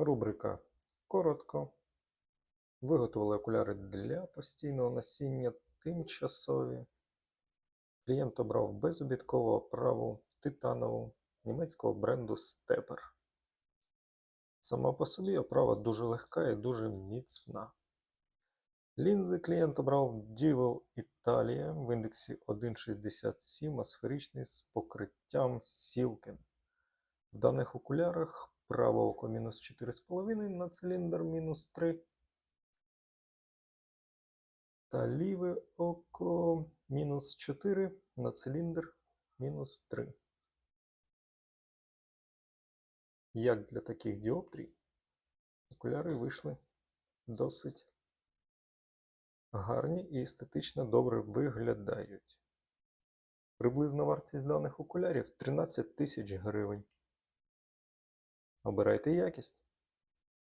Рубрика коротко. Виготовили окуляри для постійного носіння тимчасові. Клієнт обрав безобідкову оправу титанову німецького бренду Stepper. Сама по собі оправа дуже легка і дуже міцна. Лінзи клієнт обрав Duvel Italia в індексі 1,67 асферичний з покриттям Silken. В даних окулярах праве око мінус 4,5 на циліндр мінус 3. Та ліве око мінус 4 на циліндр мінус 3. Як для таких діоптрій, окуляри вийшли досить гарні і естетично добре виглядають. Приблизна вартість даних окулярів 13 тисяч гривень. Обирайте якість.